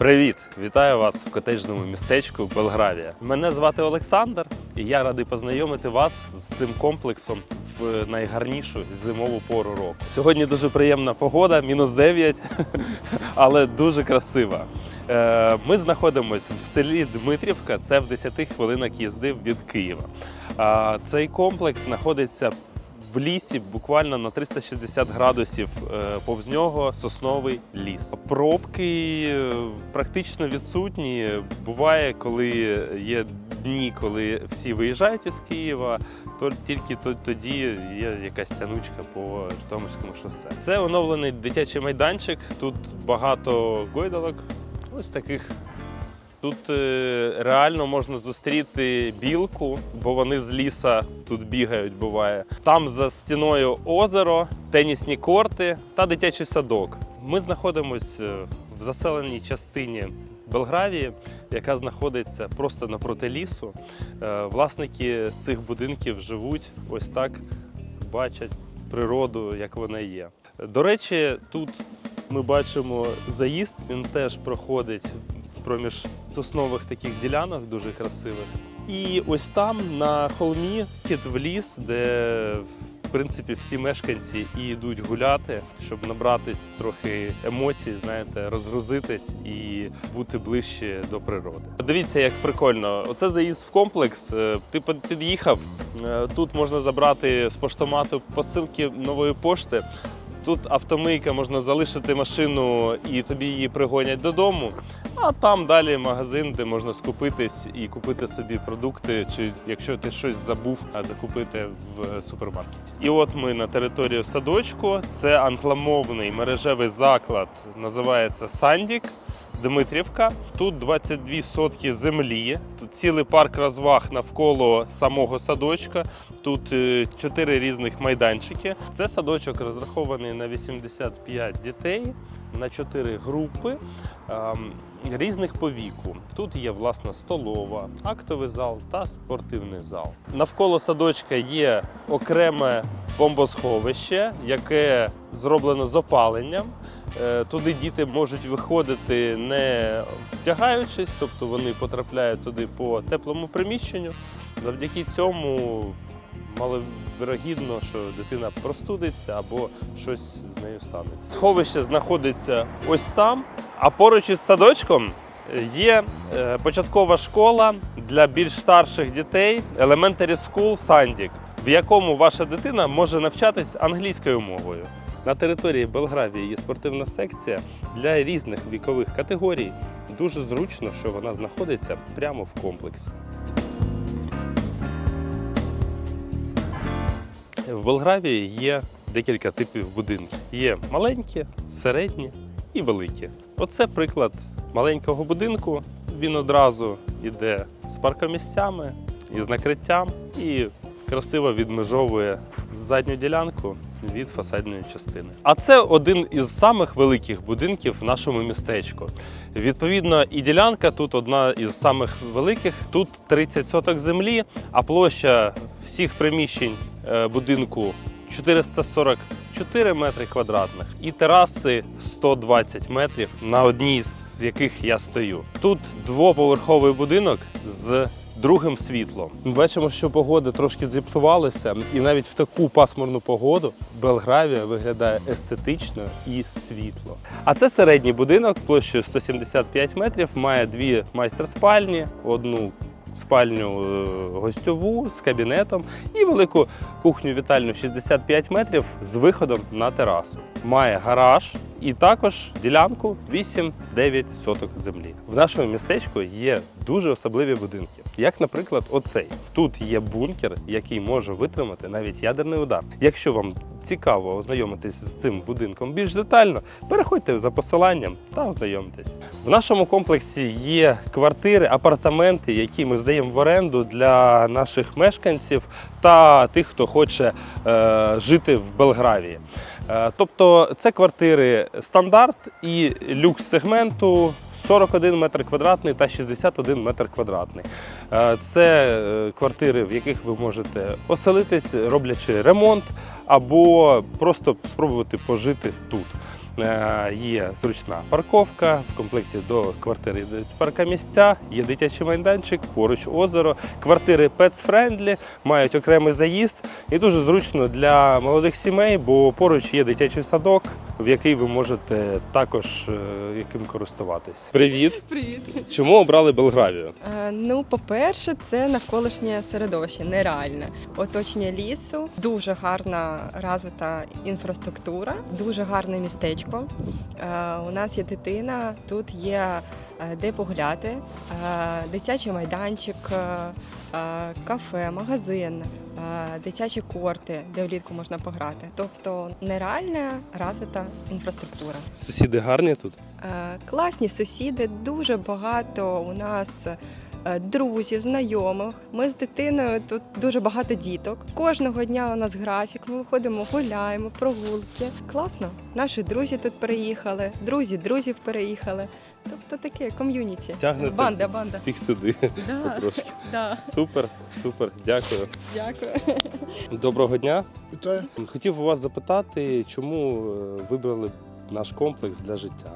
Привіт! Вітаю вас в котеджному містечку Белгравія. Мене звати Олександр, і я радий познайомити вас з цим комплексом в найгарнішу зимову пору року. Сьогодні дуже приємна погода, мінус 9, але дуже красива. Е, Ми знаходимося в селі Дмитрівка, це в 10 хвилинах їзди від Києва. Цей комплекс знаходиться в лісі буквально на 360 градусів е, повз нього сосновий ліс. Пробки е, практично відсутні. Буває, коли є дні, коли всі виїжджають із Києва, то тільки то- тоді є якась тянучка по Житомирському шосе. Це оновлений дитячий майданчик. Тут багато гойдалок. Ось таких Тут е, реально можна зустріти білку, бо вони з ліса тут бігають, буває. Там за стіною озеро, тенісні корти та дитячий садок. Ми знаходимося в заселеній частині Белгравії, яка знаходиться просто напроти лісу. Е, Власники цих будинків живуть ось так, бачать природу, як вона є. До речі, тут ми бачимо заїзд, він теж проходить проміж соснових таких ділянок дуже красивих. І ось там на холмі вхід в ліс, де в принципі всі мешканці і йдуть гуляти, щоб набратись трохи емоцій, знаєте, розгрузитись і бути ближче до природи. Дивіться, як прикольно. Оце заїзд в комплекс. Е, Ти під- під'їхав. е, Тут можна забрати з поштомату посилки нової пошти. Тут автомийка, можна залишити машину і тобі її пригонять додому. А там далі магазин, де можна скупитись і купити собі продукти, чи якщо ти щось забув, а закупити в супермаркеті. І от ми на території садочку. Це англомовний мережевий заклад, називається Сандік. Дмитрівка. Тут 22 сотки землі, тут цілий парк розваг навколо самого садочка. Тут е, чотири різних майданчики. Це садочок розрахований на 85 дітей на 4 групи ем, різних по віку. Тут є власна столова, актовий зал та спортивний зал. Навколо садочка є окреме бомбосховище, яке зроблено з опаленням. Е, Туди діти можуть виходити не втягаючись, тобто вони потрапляють туди по теплому приміщенню. Завдяки цьому маловірогідно, що дитина простудиться або щось з нею станеться. Сховище знаходиться ось там, а поруч із садочком є е, початкова школа для більш старших дітей Elementary School Сандік, в якому ваша дитина може навчатись англійською мовою. На території Белгравії є спортивна секція для різних вікових категорій. Дуже зручно, що вона знаходиться прямо в комплексі. В Белгравії є декілька типів будинків. Є маленькі, середні і великі. Оце приклад маленького будинку. Він одразу йде з паркомісцями і з накриттям, і красиво відмежовує задню ділянку від фасадної частини. А це один із самих великих будинків в нашому містечку. Відповідно, і ділянка тут одна із самих великих. Тут 30 соток землі, а площа всіх приміщень е, будинку 444 метри квадратних і тераси 120 метрів, на одній з яких я стою. Тут двоповерховий будинок з другим світлом. Ми бачимо, що погода трошки зіпсувалася, і навіть в таку пасмурну погоду Белгравія виглядає естетично і світло. А це середній будинок площею 175 метрів, має дві майстер-спальні, одну спальню е, гостьову з кабінетом і велику кухню вітальню 65 метрів з виходом на терасу. Має гараж і також ділянку 8-9 соток землі. В нашому містечку є дуже особливі будинки, як, наприклад, оцей. Тут є бункер, який може витримати навіть ядерний удар. Якщо вам цікаво ознайомитись з цим будинком більш детально, переходьте за посиланням та ознайомтесь. В нашому комплексі є квартири, апартаменти, які ми здаємо в оренду для наших мешканців та тих, хто хоче е, жити в Белгравії. Е, тобто це квартири стандарт і люкс сегменту 41 метр квадратний та 61 метр квадратний. Е, Це е, квартири, в яких ви можете оселитись, роблячи ремонт, або просто спробувати пожити тут. Е, Є зручна парковка, в комплекті до квартири йдуть паркомісця, є дитячий майданчик, поруч озеро. Квартири pets-friendly, мають окремий заїзд і дуже зручно для молодих сімей, бо поруч є дитячий садок, в який ви можете також е, яким користуватись. Привіт! Привіт. Чому обрали Белгравію? Е, ну, по-перше, це навколишнє середовище, нереальне. Оточення лісу, дуже гарна розвита інфраструктура, дуже гарне містечко. Е, у нас є дитина, тут є е, де погуляти, е, дитячий майданчик, кафе, магазин, дитячі корти, де влітку можна пограти. Тобто нереальна розвита інфраструктура. Сусіди гарні тут? Класні сусіди, дуже багато у нас друзів, знайомих. Ми з дитиною тут дуже багато діток. Кожного дня у нас графік. Ми виходимо, гуляємо, прогулки. Класно. Наші друзі тут переїхали, друзі друзів переїхали. Тобто таке ком'юніті. Тягнете банда, банда. всіх сюди Да, потрошки. да. Супер, супер, дякую. Дякую. Доброго дня. Вітаю. Хотів у вас запитати, чому е, вибрали наш комплекс для життя?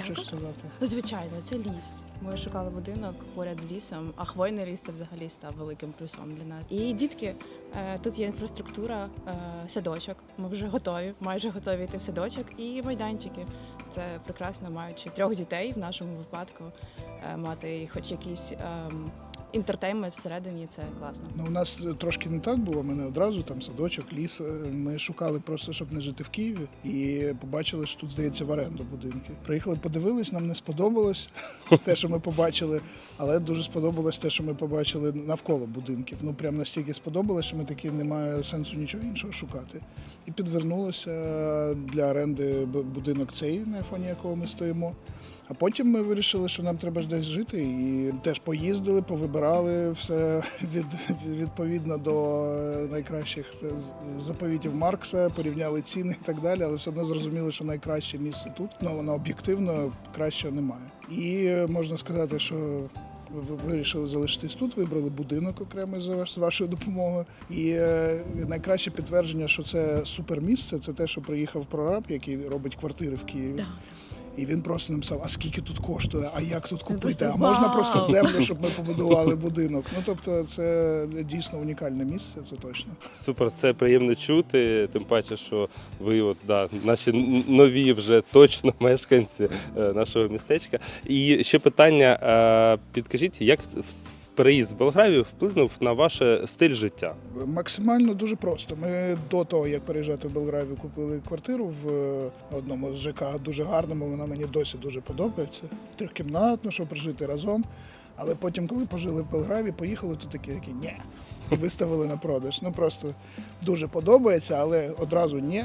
Хочеш сказати? Звичайно, це ліс. Ми шукали будинок поряд з лісом, а хвойний ліс це взагалі став великим плюсом для нас. І дітки, е, тут є інфраструктура, е, садочок. Ми вже готові, майже готові йти в садочок, і майданчики. Це прекрасно, маючи трьох дітей в нашому випадку, е, мати хоч якийсь ем, інтертеймент всередині, це класно. Ну, у нас трошки не так було. Ми не одразу там садочок, ліс. Е, Ми шукали просто, щоб не жити в Києві, і побачили, що тут здається в оренду будинки. Приїхали, подивились, нам не сподобалось те, що ми побачили, але дуже сподобалось те, що ми побачили навколо будинків. Ну прям настільки сподобалось, що ми такі немає сенсу нічого іншого шукати. І підвернулося для оренди будинок цей, на фоні якого ми стоїмо. А потім ми вирішили, що нам треба ж десь жити, і теж поїздили, повибирали все від, відповідно до найкращих заповітів Маркса, порівняли ціни і так далі, але все одно зрозуміли, що найкраще місце тут. Ну воно об'єктивно краще немає. І е, можна сказати, що ви вирішили залишитись тут, вибрали будинок окремий з вашою допомогою. І е, найкраще підтвердження, що це супермісце, це те, що приїхав прораб, який робить квартири в Києві. І він просто написав: а скільки тут коштує, а як тут купити? А можна просто землю, щоб ми побудували будинок. Ну тобто, це дійсно унікальне місце, це точно. Супер, це приємно чути. Тим паче, що ви, от, да, наші нові вже точно мешканці е, нашого містечка. І ще питання: е, підкажіть, як переїзд в Белгравію вплинув на ваш стиль життя? Максимально дуже просто. Ми до того, як переїжджати в Белгравію, купили квартиру в е, одному з ЖК дуже гарному. Вона мені досі дуже подобається. Трьохкімнатну, щоб прожити разом. Але потім, коли пожили в Белграві, поїхали, то такі, такі ні. І виставили на продаж. Ну просто дуже подобається, але одразу ні.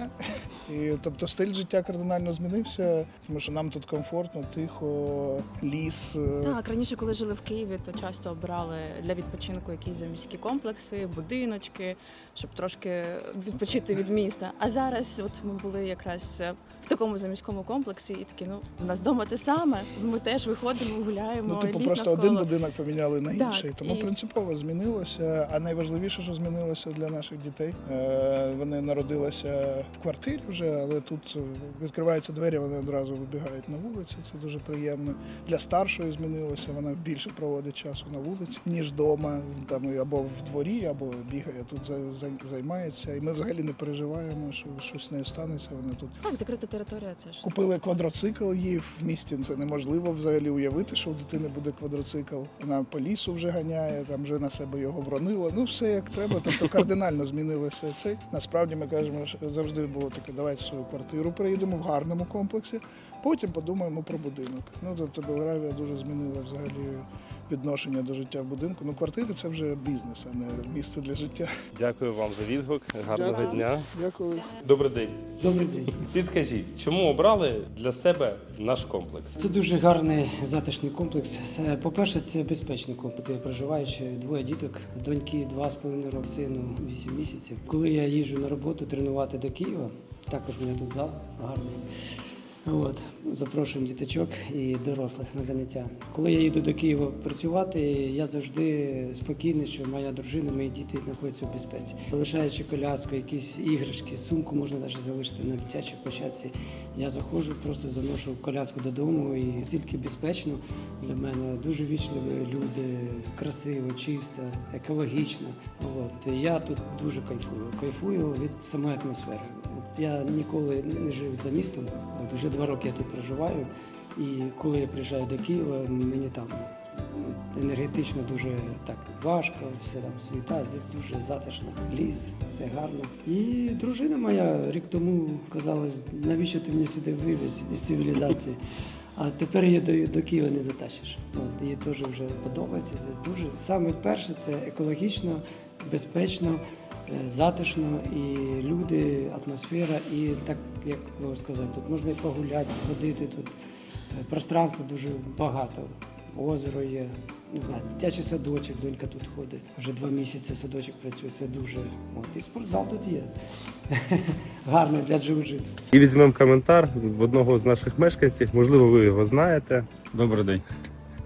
І тобто стиль життя кардинально змінився, тому що нам тут комфортно, тихо, ліс. е, Так, раніше, коли жили в Києві, то часто обирали для відпочинку якісь заміські комплекси, будиночки, щоб трошки відпочити від міста. А зараз, от ми були якраз е, в такому заміському комплексі, і такі, ну у нас вдома те саме. Ми теж виходимо, гуляємо. Ну, типу, ліс просто навколо. один будинок поміняли на Так, інший. Тому і- принципово змінилося. А найважливіше, що змінилося для наших дітей. Е, Вони народилися в квартирі вже, але тут е, відкриваються двері, вони одразу вибігають на вулицю. Це дуже приємно. Для старшої змінилося. Вона більше проводить часу на вулиці, ніж вдома. Там або в дворі, або бігає тут за- за- займається. І ми взагалі не переживаємо, що щось з нею станеться. Вона тут Так, закрита територія, це ж Купили квадроцикл їй в місті. Це неможливо взагалі уявити, що у дитини буде квадроцикл. Вона по лісу вже ганяє, там вже на себе його вронила. Ну все як треба. Тобто кардинально змінилося це. Насправді ми кажемо, що завжди було таке, давайте в свою квартиру приїдемо в гарному комплексі. Потім подумаємо про будинок. Ну тобто Белгравія дуже змінила взагалі відношення до життя в будинку. Ну квартири це вже бізнес, а не місце для життя. Дякую вам за відгук. Гарного Дякую. дня. Дякую. Добрий день. Добрий день. Підкажіть, чому обрали для себе наш комплекс? Це дуже гарний затишний комплекс. Це, По-перше, це безпечний комплекс, де проживаючи двоє діток, доньки 2,5 роки, сину 8 місяців. Коли я їжджу на роботу тренувати до Києва, також у мене тут зал гарний. От, запрошуємо діточок і дорослих на заняття. Коли я їду до Києва працювати, я завжди спокійний, що моя дружина, мої діти знаходяться у безпеці. Залишаючи коляску, якісь іграшки, сумку можна навіть залишити на дитячій площадці. Я заходжу, просто заношу коляску додому і стільки безпечно для мене. Дуже вічливі люди, красиво, чисто, екологічно. От я тут дуже кайфую. Кайфую від самої атмосфери. Я ніколи не жив за містом. От уже два роки я тут проживаю. І коли я приїжджаю до Києва, мені там енергетично дуже так важко, все там суєта, здесь дуже затишно, ліс, все гарно. І дружина моя рік тому казала, навіщо ти мене сюди вивез із цивілізації. А тепер її до, до Києва не затащиш. От їй теж вже подобається. Це дуже саме перше це екологічно, безпечно, затишно, і люди, атмосфера, і так як ви сказати, тут можна і погуляти, ходити тут. Е, Пространства дуже багато. Озеро є, не знаю, дитячий садочок, донька тут ходить. Вже два місяці садочок працює. Це дуже. От і спортзал тут є. Гарний для джиу-джитсу. І візьмемо коментар в одного з наших мешканців. Можливо, ви його знаєте. Добрий день.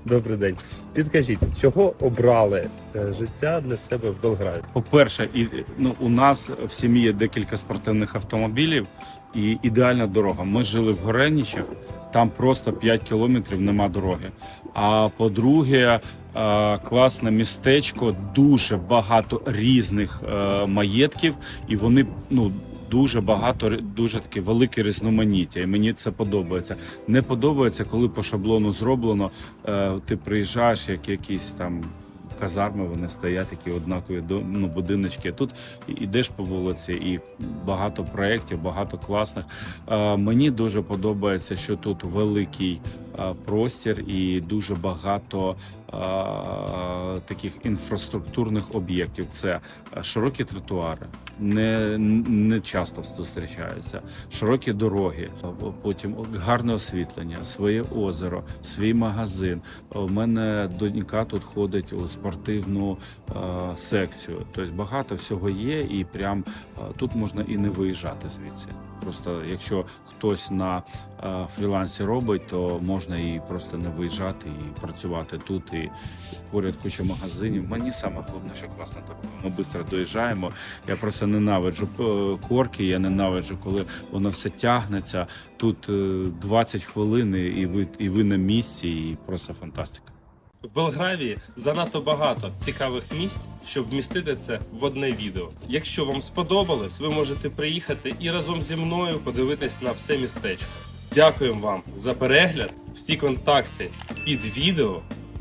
Добрий день. Підкажіть, чого обрали е, життя для себе в Белграді? По-перше, і, ну, у нас в сім'ї є декілька спортивних автомобілів і ідеальна дорога. Ми жили в Горенічах, там просто 5 кілометрів нема дороги. А по-друге, е, класне містечко, дуже багато різних е, маєтків, і вони ну. Дуже багато дуже таке велике різноманіття, і мені це подобається. Не подобається, коли по шаблону зроблено. Е, ти приїжджаєш, як якісь там казарми, вони стоять такі однакові ну, будиночки. Тут ідеш по вулиці, і багато проєктів, багато класних. Е, мені дуже подобається, що тут великий е, простір і дуже багато таких інфраструктурних об'єктів. Це е, широкі тротуари, не, не часто зустрічаються, широкі дороги, потім гарне освітлення, своє озеро, свій магазин. У мене донька тут ходить у спортивну секцію. Тобто багато всього є, і прям тут можна і не виїжджати звідси. Просто якщо хтось на фрілансі робить, то можна і просто не виїжджати і працювати тут. І поряд куча магазинів. Мені саме головне, що класно так. Ми швидко доїжджаємо. Я просто ненавиджу е, корки, я ненавиджу, коли воно все тягнеться. Тут е, 20 хвилин, і ви, і ви на місці, і просто фантастика. В Белгравії занадто багато цікавих місць, щоб вмістити це в одне відео. Якщо вам сподобалось, ви можете приїхати і разом зі мною подивитись на все містечко. Дякуємо вам за перегляд, всі контакти під відео